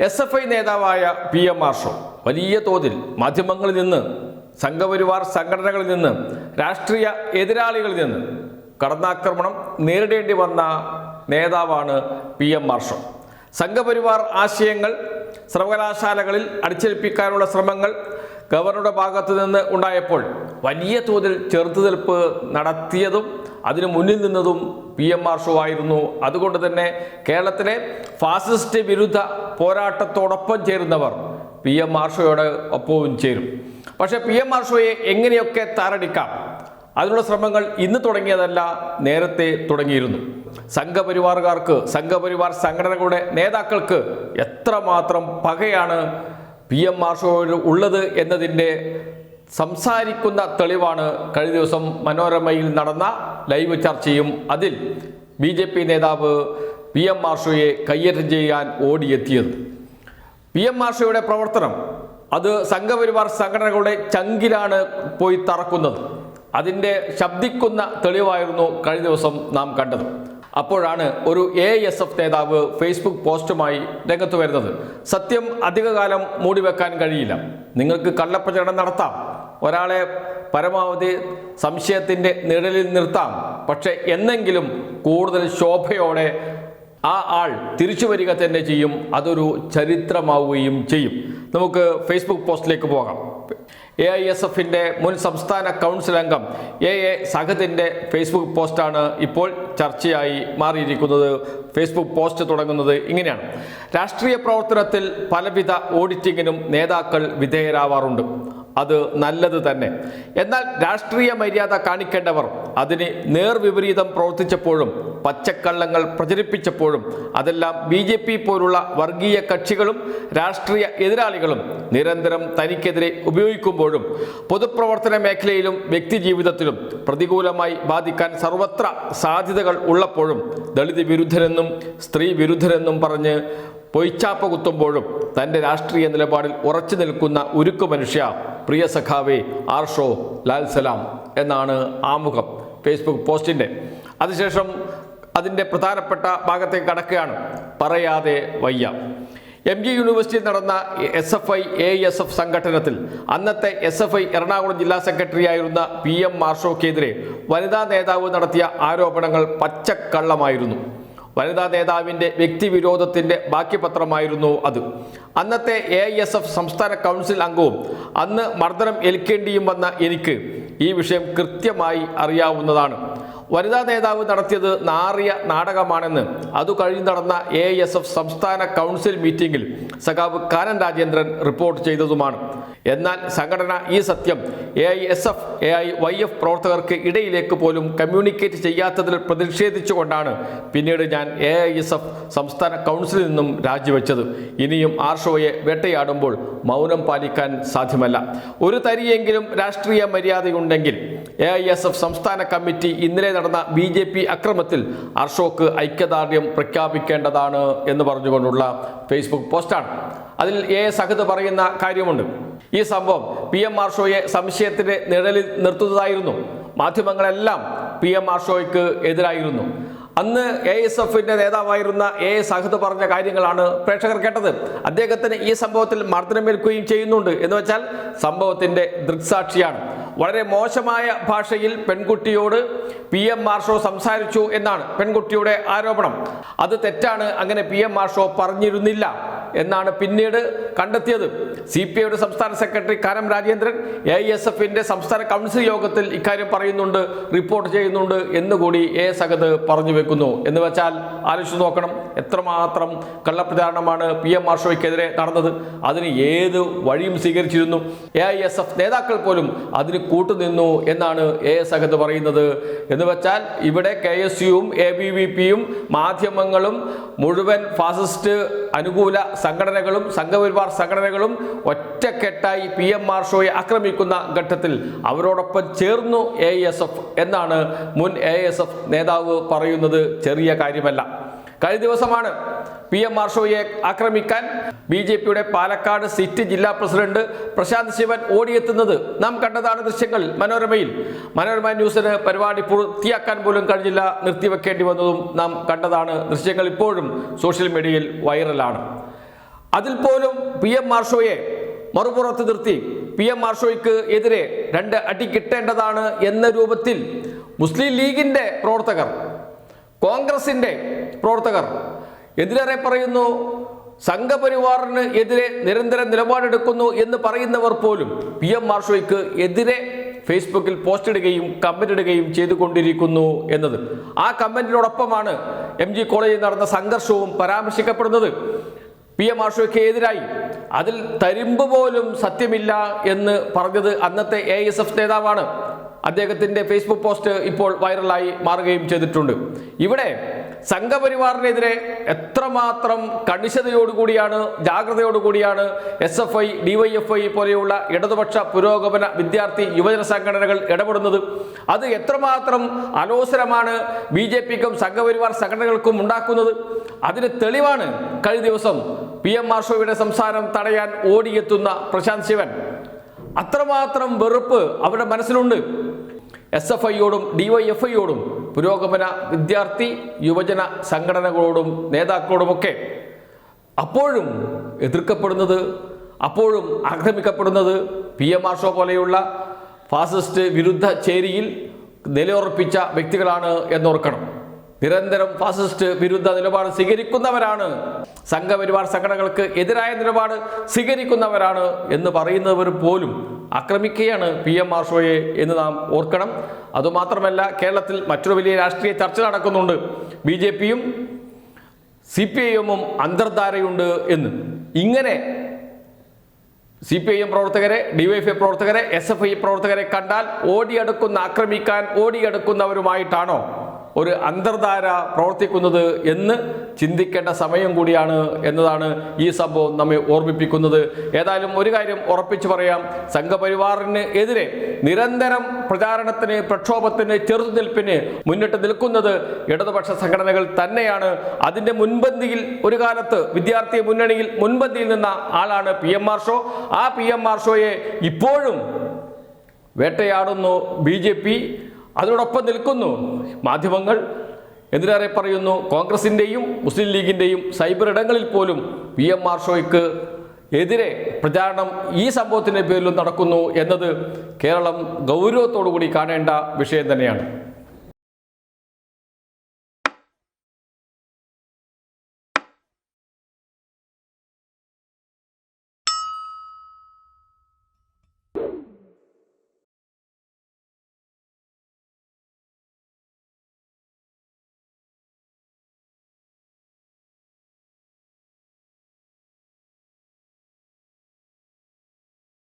S F I നേതാവായ P M മാർഷോ വലിയ തോതിൽ മാധ്യമങ്ങളിൽ നിന്ന് സംഘപരിവാർ സംഘടനകളിൽ നിന്ന് രാഷ്ട്രീയ എതിരാളികളിൽ നിന്ന് കടന്നാക്രമണം നേരിടേണ്ടി വന്ന നേതാവാണ് പി എം മാർഷോ സംഘപരിവാർ ആശയങ്ങൾ സർവകലാശാലകളിൽ അടിച്ചേൽപ്പിക്കാനുള്ള ശ്രമങ്ങൾ ഗവർണറുടെ ഭാഗത്തു നിന്ന് ഉണ്ടായപ്പോൾ വലിയ തോതിൽ ചെറുത്തുനിൽപ്പ് നടത്തിയതും അതിനു മുന്നിൽ നിന്നതും പി എം മാർഷോ ആയിരുന്നു. അതുകൊണ്ട് തന്നെ കേരളത്തിലെ ഫാസിസ്റ്റ് വിരുദ്ധ പോരാട്ടത്തോടൊപ്പം ചേരുന്നവർ പി എം മാർഷോയോട് ഒപ്പവും ചേരും. പക്ഷേ പി എം മാർഷോയെ എങ്ങനെയൊക്കെ താറടിക്കാം അതിനുള്ള ശ്രമങ്ങൾ ഇന്ന് തുടങ്ങിയതല്ല നേരത്തെ തുടങ്ങിയിരുന്നു. സംഘപരിവാറുകാർക്ക് സംഘപരിവാർ സംഘടനകളുടെ നേതാക്കൾക്ക് എത്രമാത്രം പകയാണ് പി എം മാർഷോയിൽ ഉള്ളത് എന്നതിന്റെ സംസാരിക്കുന്ന തെളിവാണ് കഴിഞ്ഞ ദിവസം മനോരമയിൽ നടന്ന ലൈവ് ചർച്ചയും അതിൽ ബി ജെ പി നേതാവ് പി എം മാർഷോയെ കയ്യേറ്റം ചെയ്യാൻ ഓടിയെത്തിയത്. പി എം മാർഷോയുടെ പ്രവർത്തനം അത് സംഘപരിവാർ സംഘടനകളുടെ ചങ്കിലാണ് പോയി തറക്കുന്നത്. അതിന്റെ ശബ്ദിക്കുന്ന തെളിവായിരുന്നു കഴിഞ്ഞ ദിവസം നാം കണ്ടത്. അപ്പോഴാണ് ഒരു എ എസ് എഫ് നേതാവ് ഫേസ്ബുക്ക് പോസ്റ്റുമായി രംഗത്ത് വരുന്നത്. സത്യം അധികകാലം മൂടിവെക്കാൻ കഴിയില്ല. നിങ്ങൾക്ക് കള്ളപ്രചരണം നടത്താം. ഒരാളെ പരമാവധി സംശയത്തിന്റെ നിഴലിൽ നിർത്താം. പക്ഷേ എന്നെങ്കിലും കൂടുതൽ ശോഭയോടെ ആ ആൾ തിരിച്ചു വരിക തന്നെ ചെയ്യും. അതൊരു ചരിത്രമാവുകയും ചെയ്യും. നമുക്ക് ഫേസ്ബുക്ക് പോസ്റ്റിലേക്ക് പോകാം. എ ഐ എസ് എഫിന്റെ മുൻ സംസ്ഥാന കൗൺസിൽ അംഗം എ എ സഹദിന്റെ ഫേസ്ബുക്ക് പോസ്റ്റാണ് ഇപ്പോൾ ചർച്ചയായി മാറിയിരിക്കുന്നത്. ഫേസ്ബുക്ക് പോസ്റ്റ് തുടങ്ങുന്നത് ഇങ്ങനെയാണ്. രാഷ്ട്രീയ പ്രവർത്തനത്തിൽ പലവിധ ഓഡിറ്റിങ്ങിനും നേതാക്കൾ വിധേയരാവാറുണ്ട്. അത് നല്ലത് തന്നെ. എന്നാൽ രാഷ്ട്രീയ മര്യാദ കാണിക്കേണ്ടവർ അതിന് നേർവിപരീതം പ്രവർത്തിച്ചപ്പോഴും പച്ചക്കള്ളങ്ങൾ പ്രചരിപ്പിച്ചപ്പോഴും അതെല്ലാം ബി ജെ പി പോലുള്ള വർഗീയ കക്ഷികളും രാഷ്ട്രീയ എതിരാളികളും നിരന്തരം തനിക്കെതിരെ ഉപയോഗിക്കുമ്പോഴും പൊതുപ്രവർത്തന മേഖലയിലും വ്യക്തിജീവിതത്തിലും പ്രതികൂലമായി ബാധിക്കാൻ സർവത്ര സാധ്യതകൾ ഉള്ളപ്പോഴും ദളിത് വിരുദ്ധരെന്നും സ്ത്രീ വിരുദ്ധരെന്നും പറഞ്ഞ് പൊയ്ച്ചാപ്പ കുത്തുമ്പോഴും തന്റെ രാഷ്ട്രീയ നിലപാടിൽ ഉറച്ചു നിൽക്കുന്ന ഉരുക്കു മനുഷ്യ പ്രിയ സഖാവേ ആർഷോ ലാൽ സലാം എന്നാണ് ആമുഖം ഫേസ്ബുക്ക് പോസ്റ്റിന്റെ. അതിനുശേഷം അതിന്റെ പ്രധാനപ്പെട്ട ഭാഗത്തേക്ക് കടക്കുകയാണ്. പറയാതെ വയ്യ. എം ജി യൂണിവേഴ്സിറ്റിയിൽ നടന്ന S F I A S F സംഘടനത്തിൽ അന്നത്തെ എസ് എഫ് ഐ എറണാകുളം ജില്ലാ സെക്രട്ടറി ആയിരുന്ന പി എം മാർഷോക്കെതിരെ വനിതാ നേതാവ് നടത്തിയ ആരോപണങ്ങൾ പച്ചക്കള്ളമായിരുന്നു. വനിതാ നേതാവിന്റെ വ്യക്തിവിരോധത്തിന്റെ ബാക്കി പത്രമായിരുന്നു അത്. അന്നത്തെ എ എസ് എഫ് സംസ്ഥാന കൗൺസിൽ അംഗവും അന്ന് മർദ്ദനം ഏൽക്കേണ്ടിയും വന്ന എനിക്ക് ഈ വിഷയം കൃത്യമായി അറിയാവുന്നതാണ്. വനിതാ നേതാവ് നടത്തിയത് നാറിയ നാടകമാണെന്ന്. അതു കഴിഞ്ഞ് നടന്ന എ സംസ്ഥാന കൗൺസിൽ മീറ്റിംഗിൽ സഖാവ് കാനൻ രാജേന്ദ്രൻ റിപ്പോർട്ട് ചെയ്തതുമാണ്. എന്നാൽ സംഘടന ഈ സത്യം A I S F A I Y F പ്രവർത്തകർക്ക് ഇടയിലേക്ക് പോലും കമ്മ്യൂണിക്കേറ്റ് ചെയ്യാത്തതിൽ പ്രതിഷേധിച്ചുകൊണ്ടാണ് പിന്നീട് ഞാൻ എ ഐ എസ് എഫ് സംസ്ഥാന കൗൺസിലിൽ നിന്നും രാജിവെച്ചത്. ഇനിയും ആർഷോയെ വേട്ടയാടുമ്പോൾ മൗനം പാലിക്കാൻ സാധ്യമല്ല. ഒരു തരിയെങ്കിലും രാഷ്ട്രീയ മര്യാദയുണ്ടെങ്കിൽ എ ഐ എസ് എഫ് സംസ്ഥാന കമ്മിറ്റി ഇന്നലെ നടന്ന ബി ജെ പി അക്രമത്തിൽ അർഷോക്ക് ഐക്യദാർഢ്യം പ്രഖ്യാപിക്കേണ്ടതാണ് എന്ന് പറഞ്ഞുകൊണ്ടുള്ള ഫേസ്ബുക്ക് പോസ്റ്റാണ്. അതിൽ എ സഹദ് പറയുന്ന കാര്യമുണ്ട്. ഈ സംഭവം പി എം ആർഷോയെ സംശയത്തിന്റെ നിഴലിൽ നിർത്തുന്നതായിരുന്നു. മാധ്യമങ്ങളെല്ലാം പി എം ആർഷോയ്ക്ക് എതിരായിരുന്നു. അന്ന് എ എസ് എഫിന്റെ നേതാവായിരുന്ന എ സഹദ് പറഞ്ഞ കാര്യങ്ങളാണ് പ്രേക്ഷകർ കേട്ടത്. അദ്ദേഹത്തിന് ഈ സംഭവത്തിൽ മർദ്ദനമേൽക്കുകയും ചെയ്യുന്നുണ്ട്. എന്ന് വെച്ചാൽ സംഭവത്തിന്റെ ദൃക്സാക്ഷിയാണ്. വളരെ മോശമായ ഭാഷയിൽ പെൺകുട്ടിയോട് പി എം മാർഷോ സംസാരിച്ചു എന്നാണ് പെൺകുട്ടിയുടെ ആരോപണം. അത് തെറ്റാണ് അങ്ങനെ പി എം മാർഷോ പറഞ്ഞിരുന്നില്ല എന്നാണ് പിന്നീട് കണ്ടെത്തിയത്. സി പി ഐയുടെ സംസ്ഥാന secretary Kanam Rajendran A S എഫിന്റെ സംസ്ഥാന കൗൺസിൽ യോഗത്തിൽ ഇക്കാര്യം പറയുന്നുണ്ട് റിപ്പോർട്ട് ചെയ്യുന്നുണ്ട് എന്നുകൂടി എ സഗത് പറഞ്ഞു വെക്കുന്നു. എന്ന് വെച്ചാൽ ആലോചിച്ച് നോക്കണം എത്രമാത്രം കള്ളപ്രചാരണമാണ് പി എം മാർഷോയ്ക്കെതിരെ നടന്നത്. അതിന് ഏത് വഴിയും സ്വീകരിച്ചിരുന്നു. എ ഐ എസ് എഫ് നേതാക്കൾ പോലും അതിന് കൂട്ടുനിന്നു എന്നാണ് എ എസ് അഖത്ത് പറയുന്നത്. എന്ന് വെച്ചാൽ ഇവിടെ കെ എസ് യുവും എ ബി വി പിയും മാധ്യമങ്ങളും മുഴുവൻ ഫാസിസ്റ്റ് അനുകൂല സംഘടനകളും സംഘപരിവാർ സംഘടനകളും ഒറ്റക്കെട്ടായി പി എം മാർഷോയെ ആക്രമിക്കുന്ന ഘട്ടത്തിൽ അവരോടൊപ്പം ചേർന്നു എ എസ് എഫ് എന്നാണ് മുൻ എ എസ് എഫ് നേതാവ് പറയുന്നത്. ചെറിയ കാര്യമല്ല. കഴിഞ്ഞ ദിവസമാണ് പി എം മാർഷോയെ ആക്രമിക്കാൻ ബി ജെ പിയുടെ പാലക്കാട് സിറ്റി ജില്ലാ പ്രസിഡന്റ് പ്രശാന്ത് ശിവൻ ഓടിയെത്തുന്നത് നാം കണ്ടതാണ് ദൃശ്യങ്ങൾ മനോരമയിൽ. മനോരമ ന്യൂസിന് പരിപാടി പൂർത്തിയാക്കാൻ പോലും കഴിഞ്ഞില്ല. നിർത്തിവെക്കേണ്ടി വന്നതും നാം കണ്ടതാണ്. ദൃശ്യങ്ങൾ ഇപ്പോഴും സോഷ്യൽ മീഡിയയിൽ വൈറലാണ്. അതിൽ പോലും പി എം മാർഷോയെ മറുപുറത്ത് നിർത്തി. പി എം മാർഷോയ്ക്ക് എതിരെ രണ്ട് അടി കിട്ടേണ്ടതാണ് എന്ന രൂപത്തിൽ മുസ്ലിം ലീഗിന്റെ പ്രവർത്തകർ കോൺഗ്രസിന്റെ പ്രവർത്തകർ എതിരേറെ പറയുന്നു സംഘപരിവാറിന് എതിരെ നിരന്തരം നിലപാടെടുക്കുന്നു എന്ന് പറയുന്നവർ പോലും പി എം മാർഷോയ്ക്ക് എതിരെ ഫേസ്ബുക്കിൽ പോസ്റ്റ് ഇടുകയും കമന്റ് ഇടുകയും ചെയ്തുകൊണ്ടിരിക്കുന്നു എന്നത്. ആ കമന്റിനോടൊപ്പമാണ് എം ജി കോളേജിൽ നടന്ന സംഘർഷവും പരാമർശിക്കപ്പെടുന്നത്. പി എം ആഷോയ്ക്ക് എതിരായി. അതിൽ തരിമ്പ് പോലും സത്യമില്ല എന്ന് പറഞ്ഞത് അന്നത്തെ എ എസ് എഫ് നേതാവാണ്. അദ്ദേഹത്തിന്റെ ഫേസ്ബുക്ക് പോസ്റ്റ് ഇപ്പോൾ വൈറലായി മാറുകയും ചെയ്തിട്ടുണ്ട്. ഇവിടെ സംഘപരിവാറിനെതിരെ എത്രമാത്രം കണിശതയോടുകൂടിയാണ് ജാഗ്രതയോടുകൂടിയാണ് എസ് എഫ് ഐ ഡിവൈഎഫ്ഐ പോലെയുള്ള ഇടതുപക്ഷ പുരോഗമന വിദ്യാർത്ഥി യുവജന സംഘടനകൾ ഇടപെടുന്നത്? അത് എത്രമാത്രം അലോസരമാണ് ബി ജെ പിക്കും സംഘപരിവാർ സംഘടനകൾക്കും ഉണ്ടാക്കുന്നത്? അതിന് തെളിവാണ് കഴിഞ്ഞ ദിവസം പി എം മാർഷോയുടെ സംസാരം തടയാൻ ഓടിയെത്തുന്ന പ്രശാന്ത് ശിവൻ. അത്രമാത്രം വെറുപ്പ് അവരുടെ മനസ്സിലുണ്ട്. എസ് എഫ് ഐയോടും ഡിവൈഎഫ്ഐയോടും പുരോഗമന വിദ്യാർത്ഥി യുവജന സംഘടനകളോടും നേതാക്കളോടുമൊക്കെ അപ്പോഴും എതിർക്കപ്പെടുന്നത് അപ്പോഴും ആക്രമിക്കപ്പെടുന്നത് പി എം ആർഷോ പോലെയുള്ള ഫാസിസ്റ്റ് വിരുദ്ധ ചേരിയിൽ നിലയുറപ്പിച്ച വ്യക്തികളാണ് എന്നോർക്കണം. നിരന്തരം ഫാസിസ്റ്റ് വിരുദ്ധ നിലപാട് സ്വീകരിക്കുന്നവരാണ്. സംഘപരിവാർ സംഘടനകൾക്ക് എതിരായ നിലപാട് സ്വീകരിക്കുന്നവരാണ് എന്ന് പറയുന്നവർ പോലും ആക്രമിക്കുകയാണ് പി എം മാർഷോയെ എന്ന് നാം ഓർക്കണം. അതുമാത്രമല്ല കേരളത്തിൽ മറ്റൊരു വലിയ രാഷ്ട്രീയ ചർച്ച നടക്കുന്നുണ്ട്. ബി ജെ പിയും സി പി ഐ എമ്മും അന്തർധാരയുണ്ട് എന്ന്. ഇങ്ങനെ സി പി ഐ എം പ്രവർത്തകരെ ഡിവൈഎഫ്ഐ പ്രവർത്തകരെ എസ് എഫ് ഐ പ്രവർത്തകരെ കണ്ടാൽ ഓടിയെടുക്കുന്ന ആക്രമിക്കാൻ ഓടിയെടുക്കുന്നവരുമായിട്ടാണോ ഒരു അന്തർധാര പ്രവർത്തിക്കുന്നത് എന്ന് ചിന്തിക്കേണ്ട സമയം കൂടിയാണ് എന്നതാണ് ഈ സംഭവം നമ്മെ ഓർമ്മിപ്പിക്കുന്നത്. ഏതായാലും ഒരു കാര്യം ഉറപ്പിച്ചു പറയാം. സംഘപരിവാറിന് എതിരെ നിരന്തരം പ്രചാരണത്തിന് പ്രക്ഷോഭത്തിന് ചെറുത്തുനിൽപ്പിന് മുന്നിട്ട് നിൽക്കുന്നത് ഇടതുപക്ഷ സംഘടനകൾ തന്നെയാണ്. അതിന്റെ മുൻപന്തിയിൽ ഒരു കാലത്ത് വിദ്യാർത്ഥി മുന്നണിയിൽ മുൻപന്തിയിൽ നിന്ന ആളാണ് പി എം ആർ ഷോ ആ പി എം ആർ ഷോയെ ഇപ്പോഴും വേട്ടയാടുന്നു ബി ജെ പി. അതിനോടൊപ്പം നിൽക്കുന്നു. മാധ്യമങ്ങൾ എന്തിനേറെ പറയുന്നു? കോൺഗ്രസിന്റെയും മുസ്ലിം ലീഗിന്റെയും സൈബർ ഇടങ്ങളിൽ പോലും വി എം ആർ ഷോയ്ക്ക് എതിരെ പ്രചാരണം ഈ സംഭവത്തിന്റെ പേരിലും നടക്കുന്നു എന്നത് കേരളം ഗൗരവത്തോടു കൂടി കാണേണ്ട വിഷയം തന്നെയാണ്.